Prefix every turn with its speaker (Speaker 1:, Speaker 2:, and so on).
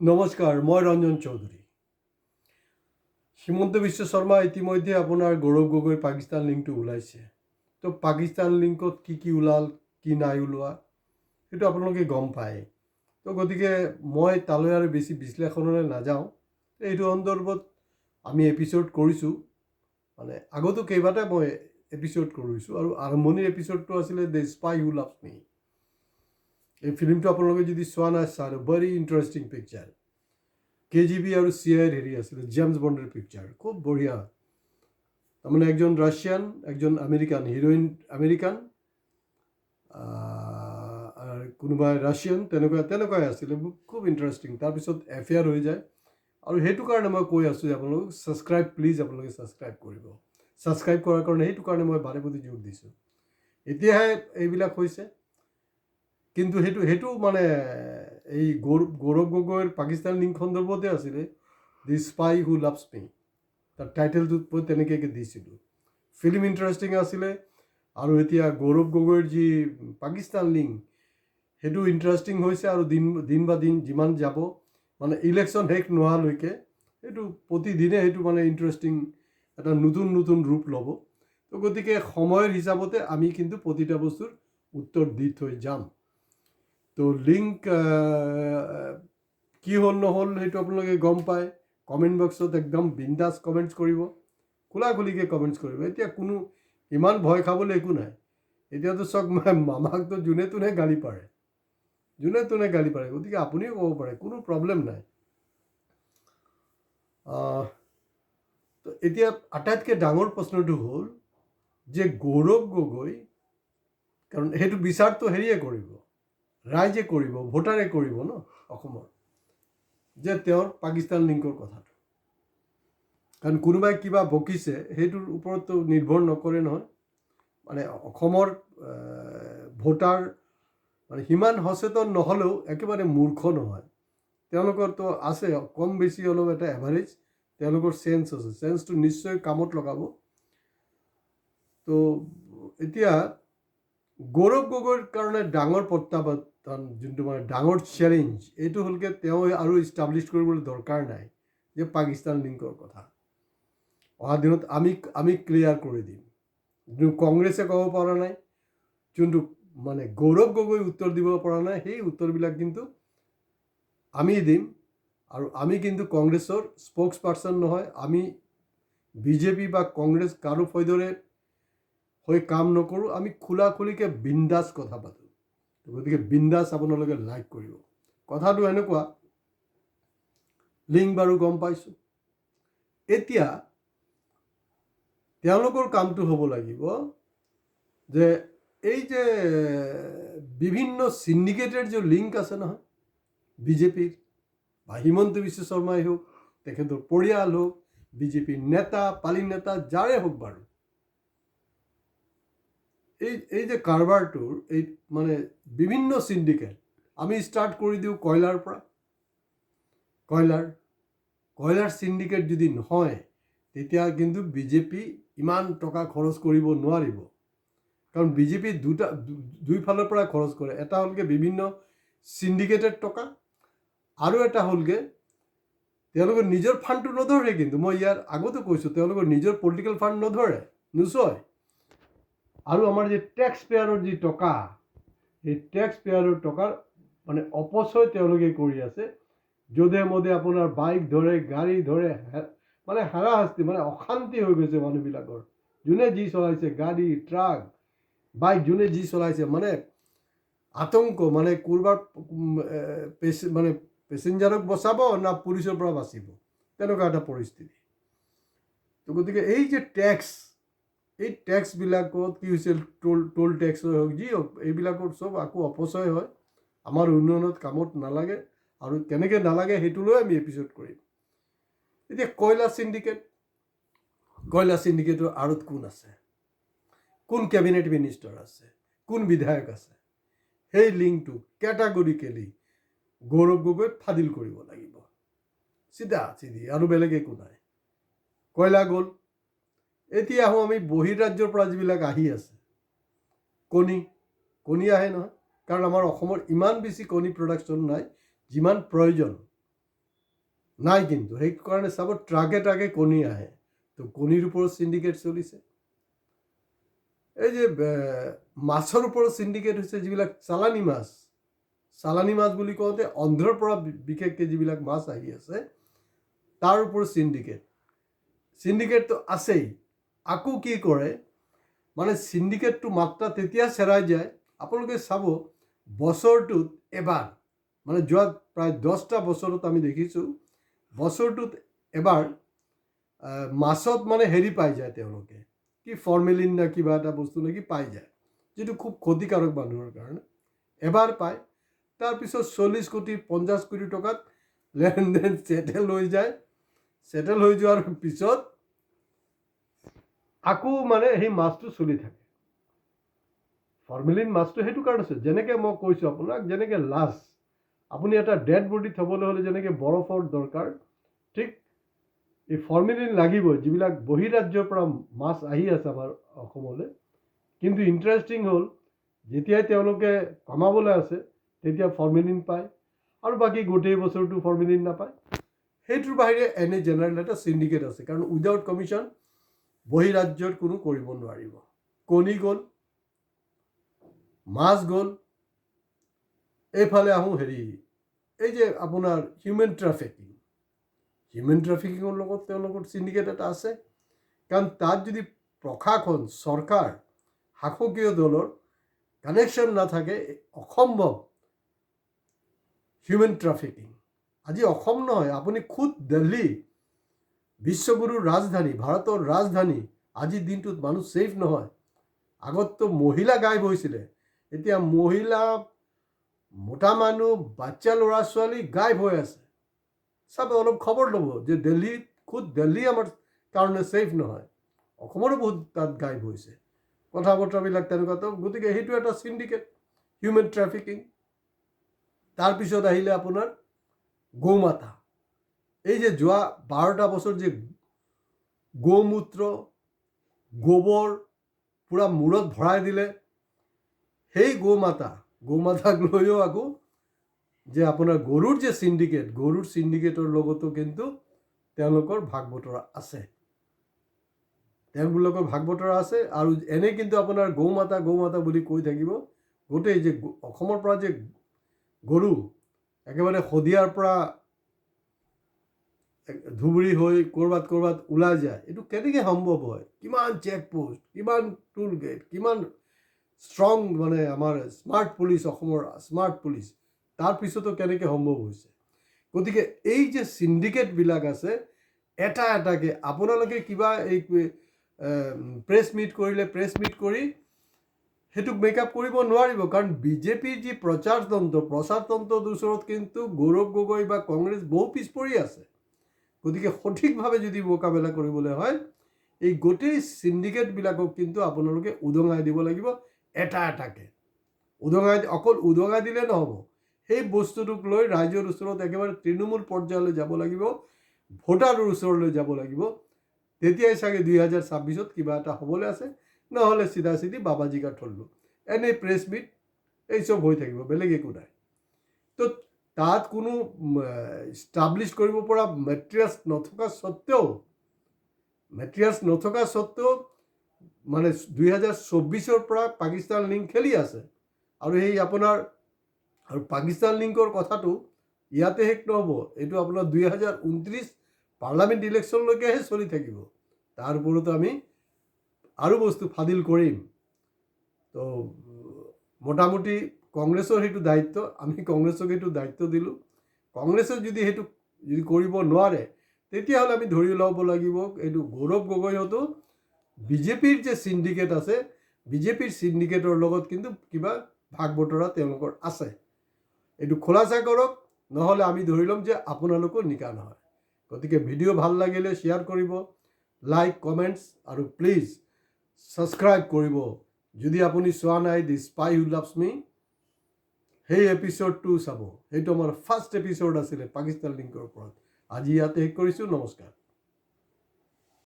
Speaker 1: নমস্কাৰ, মই ৰঞ্জন চৌধুৰী। হিমন্ত বিশ্ব শৰ্মা ইতিমধ্যে আপোনাৰ গৌৰৱ গগৈৰ পাকিস্তান লিংকটো ওলাইছে। তো পাকিস্তান লিংকত কি কি ওলাল, কি নাই ওলোৱা, সেইটো আপোনালোকে গম পায়। তো গতিকে মই তালৈ আৰু বেছি বিশ্লেষণলৈ নাযাওঁ। এইটো সন্দৰ্ভত আমি এপিছ'ড কৰিছোঁ। মানে আগতো কেইবাটা মই এপিছ'ড কৰিছোঁ আৰু আৰম্ভণিৰ এপিছ'ডটো আছিলে the spy who loves me এই ফিল্মটো আপোনালোকে যদি চোৱা নাই, চাই very interesting picture K G B আৰু চি আইৰ হেৰি আছিলে জেমছ বণ্ডৰ পিকচাৰ খুব বঢ়িয়া। তাৰমানে একজন ৰাছিয়ান একজন আমেৰিকান হিৰ'ইন আমেৰিকান কোনোবাই ৰাছিয়ান তেনেকুৱা, তেনেকুৱাই আছিলে। খুব ইণ্টাৰেষ্টিং তাৰপিছত এফেয়াৰ হৈ যায়। আৰু সেইটো কাৰণে মই কৈ আছোঁ যে আপোনালোকক ছাবস্ক্ৰাইব প্লিজ আপোনালোকে ছাবস্ক্ৰাইব কৰিব। ছাবস্ক্ৰাইব কৰাৰ কাৰণে, সেইটো কাৰণে মই বাৰে প্ৰতি জোৰ দিছোঁ। এতিয়াহে এইবিলাক হৈছে। কিন্তু সেইটো সেইটো মানে এই গৌৰৱ গৌৰৱ গগৈৰ পাকিস্তান লিংক সন্দৰ্ভতে আছিলে, the spy who loves me. তাৰ টাইটেলটোত মই তেনেকৈ দিছিলোঁ। ফিল্ম ইণ্টাৰেষ্টিং আছিলে, আৰু এতিয়া গৌৰৱ গগৈৰ যি পাকিস্তান লিংক, সেইটো ইণ্টাৰেষ্টিং হৈছে আৰু দিন দিন বা দিন যিমান যাব মানে ইলেকশ্যন শেষ নোহোৱালৈকে, সেইটো প্ৰতিদিনে সেইটো মানে ইণ্টাৰেষ্টিং এটা নতুন নতুন ৰূপ ল'ব। তো গতিকে সময়ৰ হিচাপতে আমি কিন্তু প্ৰতিটা বস্তুৰ উত্তৰ দি থৈ যাম। তো লিংক কি হ'ল নহ'ল সেইটো আপোনালোকে গম পায়। কমেণ্ট বক্সত একদম বিন্দাছ কমেণ্টছ কৰিব। খোলা খুলিকৈ কমেণ্টছ কৰিব। এতিয়া কোনো, ইমান ভয় খাবলৈ একো নাই। এতিয়াতো মা- মামাকতো যোনে তোনে গালি পাৰে। যোনে তোনে গালি পাৰে। গতিকে আপুনিও ক'ব পাৰে। কোনো প্ৰব্লেম নাই। তো এতিয়া আটাইতকৈ ডাঙৰ প্ৰশ্নটো হ'ল যে গৌৰৱ গগৈ, কাৰণ সেইটো বিচাৰটো হেৰিয়ে কৰিব। ৰাইজে কৰিব, ভোটাৰে কৰিব ন অসমৰ। যে তেওঁৰ পাকিস্তান লিংকৰ কথাটো। কাৰণ কোনোবাই কিবা বকিছে, সেইটোৰ ওপৰততো নিৰ্ভৰ নকৰে নহয়। মানে অসমৰ ভোটাৰ মানে সিমান সচেতন নহ'লেও একেবাৰে মূৰ্খ নহয়। তেওঁলোকৰতো আছে, কম বেছি হ'লেও এটা এভাৰেজ তেওঁলোকৰ চেঞ্চ আছে। চেঞ্চটো নিশ্চয় কামত লগাব। তো, এতিয়া গৌৰৱ গগৈৰ কাৰণে ডাঙৰ প্ৰত্যাহ্বান, যোনটো মানে ডাঙৰ চেলেঞ্জ এইটো হ'লকে তেওঁ আৰু ইষ্টাব্লিছ কৰিবলৈ দৰকাৰ নাই, যে পাকিস্তান লিংকৰ কথা। অহা দিনত আমি আমি ক্লিয়াৰ কৰি দিম। যোনটো কংগ্ৰেছে ক'ব পৰা নাই, যোনটো মানে গৌৰৱ গগৈ উত্তৰ দিব পৰা নাই, সেই উত্তৰবিলাক কিন্তু আমি দিম। আৰু আমি কিন্তু কংগ্ৰেছৰ স্প'ক্স পাৰ্চন নহয়, আমি বিজেপি বা কংগ্ৰেছ কাৰো ফৈদৰে হৈ কাম নকৰোঁ আমি খোলা খুলিকৈ বিন্দাছ কথা পাতোঁ। গতিকে বিন্দাছ আপোনালোকে লাইক কৰিব। কথাটো এনেকুৱা, লিংক বাৰু গম পাইছোঁ। এতিয়া, তেওঁলোকৰ কামটো হ'ব লাগিব যে এই যে বিভিন্ন চিণ্ডিকেটেড যে লিংক আছে নহয়, বিজেপিৰ, বা হিমন্ত বিশ্ব শৰ্মাই হওক, তেখেতৰ পৰিয়াল হওক, বিজেপিৰ নেতা, পালি নেতা, যাৰে হওক বাৰু এই এই যে কাৰবাৰটোৰ এই মানে বিভিন্ন চিণ্ডিকেট আমি ষ্টাৰ্ট কৰি দিওঁ কয়লাৰ পৰা। কয়লাৰ কয়লাৰ চিণ্ডিকেট যদি নহয়, তেতিয়া কিন্তু বিজেপি ইমান টকা খৰচ কৰিব নোৱাৰিব। কাৰণ বিজেপি দুটা দুইফালৰ পৰা খৰচ কৰে। এটা হ'লগৈ বিভিন্ন চিণ্ডিকেটেড টকা, আৰু এটা হ'লগৈ তেওঁলোকৰ নিজৰ ফাণ্ডটো নধৰে কিন্তু। মই ইয়াৰ আগতো কৈছোঁ, তেওঁলোকৰ নিজৰ পলিটিকেল ফাণ্ড নধৰে। নোচয় আৰু আমাৰ যে টেক্স পেয়াৰৰ যি টকা সেই টেক্স পেয়াৰৰ টকাৰ মানে অপচয় তেওঁলোকে কৰি আছে। যধে মধে আপোনাৰ বাইক ধৰে গাড়ী ধৰে মানে হাৰাশাস্তি মানে অশান্তি হৈ গৈছে মানুহবিলাকৰ। যোনে যি চলাইছে গাড়ী ট্ৰাক বাইক যোনে যি চলাইছে মানে আতংক মানে উম, মানে পেচেঞ্জাৰক বচাব না পুলিচৰ পৰা বাচিব। তেনেকুৱা এটা পৰিস্থিতি। তো গতিকে এই যে টেক্স এই টেক্সবিলাকত কি হৈছে টোল টোল টেক্স হওক, যি হওক এইবিলাকৰ চব আকৌ অপচয় হয়। আমাৰ উন্নয়নত কামত নালাগে আৰু কেনেকৈ নালাগে সেইটোলৈ আমি এপিছ'ড কৰিম। এতিয়া কয়লা চিণ্ডিকেট কয়লা চিণ্ডিকেটৰ আঁৰত কোন আছে? কোন কেবিনেট মিনিষ্টাৰ আছে? কোন বিধায়ক আছে? সেই লিংকটো কেটাগৰিকেলি গৌৰৱ গগৈত ফাদিল কৰিব লাগিব। চিধা, চিধি, আৰু বেলেগ একো নাই। কয়লা গ'ল এতিয়া আহোঁ আমি বহিৰাজ্যৰ পৰা যিবিলাক আহি আছে। কণী কণী আহে নহয়। কাৰণ আমাৰ অসমৰ ইমান বেছি কণী প্ৰডাকশ্যন নাই, যিমান প্ৰয়োজন। নাই কিন্তু, সেইকাৰণে চাব ট্ৰাকে ট্ৰাকে কণী আহে। তো কণীৰ ওপৰত চিণ্ডিকেট চলিছে। এই যে মাছৰ ওপৰত চিণ্ডিকেট হৈছে যিবিলাক চালানী মাছ। চালানী মাছ বুলি কওঁতে অন্ধ্ৰৰ পৰা বিশেষকৈ যিবিলাক মাছ আহি আছে, তাৰ ওপৰত চিণ্ডিকেট চিণ্ডিকেটটো আছেই। আকৌ কি কৰে মানে চিণ্ডিকেটটো মাত্ৰা তেতিয়া চেৰাই যায়। আপোনালোকে চাব, বছৰটোত এবাৰ মানে যোৱা প্ৰায় দহটা বছৰত আমি দেখিছোঁ, বছৰটোত এবাৰ মাছত মানে হেৰি পাই যায় তেওঁলোকে। কি ফৰ্মেলিন না কিবা এটা বস্তু নেকি পাই যায়, যিটো খুব ক্ষতিকাৰক মানুহৰ কাৰণে। এবাৰ পায়, তাৰপিছত চল্লিছ কোটি পঞ্চাছ কোটি টকাত লেনদেন ছেটেল হৈ যায়। ছেটেল হৈ যোৱাৰ পিছত আকৌ মানে সেই মাছটো চলি থাকে। ফৰ্মেলিন মাছটো সেইটো কাৰণে আছে। যেনেকৈ মই কৈছোঁ আপোনাক, যেনেকৈ লাছ, আপুনি এটা ডেড বডি থ'বলৈ হ'লে যেনেকৈ বৰফৰ দৰকাৰ, ঠিক এই ফৰ্মেলিন লাগিবই, যিবিলাক বহিৰাজ্যৰ পৰা মাছ আহি আছে আমাৰ অসমলৈ। কিন্তু ইণ্টাৰেষ্টিং হ'ল, যেতিয়াই তেওঁলোকে কমাবলৈ আছে, তেতিয়া ফৰ্মেলিন পায় আৰু বাকী গোটেই বছৰটো ফৰ্মেলিন নাপায়। সেইটোৰ বাহিৰে এনে জেনেৰেল এটা চিণ্ডিকেট আছে। কাৰণ উইদাউট কমিশ্যন বহিৰাজ্যত কোনো কৰিব নোৱাৰিব কণী গ'ল মাছ গ'ল এইফালে আহোঁ হেৰি। এই যে আপোনাৰ হিউমেন ট্ৰাফিকিং হিউমেন ট্ৰাফিকিঙৰ লগত তেওঁলোকৰ চিণ্ডিকেট এটা আছে। কাৰণ তাত যদি প্ৰশাসন, চৰকাৰ, শাসকীয় দলৰ কানেকশ্যন নাথাকে অসম্ভৱ হিউমেন ট্ৰাফিকিং আজি অসম নহয়, আপুনি খুদ দিল্লী বিশ্বগুৰুৰ ৰাজধানী ভাৰতৰ ৰাজধানী আজিৰ দিনটোত মানুহ ছেফ নহয়। আগততো মহিলা গাইব হৈছিলে। এতিয়া মহিলা, মোটা মানুহ, বাচ্চা ল'ৰা ছোৱালী গাইব হৈ আছে। চাব, অলপ খবৰ ল'ব যে দিল্লীত খুদ দিল্লী আমাৰ কাৰণে ছেফ নহয়। অসমৰো বহুত তাত গাইব হৈছে। কথা বতৰাবিলাক তেনেকুৱাতো গতিকে সেইটো এটা চিণ্ডিকেট হিউমেন ট্ৰেফিকিং তাৰপিছত আহিলে আপোনাৰ গৌমাতা। এই যে যোৱা বাৰটা বছৰ যে গৌমূত্ৰ গোবৰ পূৰা মূৰত ভৰাই দিলে, সেই গৌমাতা গৌমাতাক লৈও আকৌ যে আপোনাৰ গৰুৰ যে চিণ্ডিকেট গৰুৰ চিণ্ডিকেটৰ লগতো কিন্তু তেওঁলোকৰ ভাগ বতৰা আছে। তেওঁলোকৰ ভাগ বতৰা আছে আৰু এনে কিন্তু আপোনাৰ গৌমাতা গৌমাতা বুলি কৈ থাকিব, গোটেই যে অসমৰ পৰা যে গৰু, একেবাৰে শদিয়াৰ পৰা ধুবুৰী হৈ ক'ৰবাত ক'ৰবাত ওলাই যায়। এইটো কেনেকৈ সম্ভৱ হয়? কিমান চেক পোষ্ট কিমান টোল গেট কিমান ষ্ট্ৰং মানে আমাৰ স্মাৰ্ট পুলিচ অসমৰ স্মাৰ্ট পুলিচ তাৰপিছতো কেনেকৈ সম্ভৱ হৈছে? গতিকে এই যে চিণ্ডিকেটবিলাক আছে, এটা এটাকৈ আপোনালোকে কিবা এই প্ৰেছ মিট কৰিলে প্ৰেছ মিট কৰি সেইটোক মেকআপ কৰিব নোৱাৰিব। কাৰণ বিজেপিৰ যি প্ৰচাৰতন্ত্ৰ প্ৰচাৰতন্ত্ৰৰ ওচৰত কিন্তু গৌৰৱ গগৈ বা কংগ্ৰেছ বহু পিছ পৰি আছে। গতিকে সঠিকভাৱে যদি মোকাবিলা কৰিবলৈ হয়, এই গোটেই চিণ্ডিকেটবিলাকক কিন্তু আপোনালোকে উদঙাই দিব লাগিব এটা এটাকৈ। উদঙাই, অকল উদঙাই দিলে নহ'ব, সেই বস্তুটোক লৈ ৰাইজৰ ওচৰত একেবাৰে তৃণমূল পৰ্যায়লৈ যাব লাগিব, ভোটাৰৰ ওচৰলৈ যাব লাগিব। তেতিয়াই চাগে দুই হাজাৰ ছাব্বিছত কিবা এটা হ'বলৈ আছে, নহ'লে চিধা চিধি বাবাজী কা থল্লু। এনেই প্ৰেছ মিট এইচব হৈ থাকিব, বেলেগ একো নাই। তো তাত কোনো ষ্টাব্লিছ কৰিব পৰা মেটেৰিয়েলছ নথকা স্বত্তেও মেটেৰিয়েলছ নথকা স্বত্তেও মানে দুই হাজাৰ চৌব্বিছৰ পৰা পাকিস্তান লিংক খেলি আছে। আৰু সেই আপোনাৰ, আৰু পাকিস্তান লিংকৰ কথাটো ইয়াতে শেষ নহ'ব। এইটো আপোনাৰ দুই হাজাৰ ঊনত্ৰিছ পাৰ্লামেণ্ট ইলেকশ্যনলৈকেহে চলি থাকিব। তাৰ ওপৰতো আমি আৰু বস্তু ফাদিল কৰিম। তো মোটামুটি কংগ্ৰেছৰ সেইটো দায়িত্ব, আমি কংগ্ৰেছক সেইটো দায়িত্ব দিলোঁ কংগ্ৰেছে যদি সেইটো যদি কৰিব নোৱাৰে, তেতিয়াহ'লে আমি ধৰি ল'ব লাগিব, এইটো গৌৰৱ গগৈহঁতো, বিজেপিৰ যে চিণ্ডিকেট আছে, বিজেপিৰ চিণ্ডিকেটৰ লগত কিন্তু কিবা ভাগ বতৰা তেওঁলোকৰ আছে। এইটো খোলাচা কৰক, নহ'লে আমি ধৰি ল'ম যে আপোনালোকো নিকা নহয়। গতিকে ভিডিঅ' ভালো লাগিলে শ্বেয়াৰ কৰিব লাইক কমেণ্টছ আৰু প্লিজ ছাবস্ক্ৰাইব কৰিব। যদি আপুনি চোৱা নাই the spy who loves me সেই এপিছ'ডটো চাব। সেইটো আমাৰ ফাৰ্ষ্ট এপিছ'ড আছিলে পাকিস্তান লিংকৰ ওপৰত। আজি ইয়াতে শেষ কৰিছোঁ, নমস্কাৰ।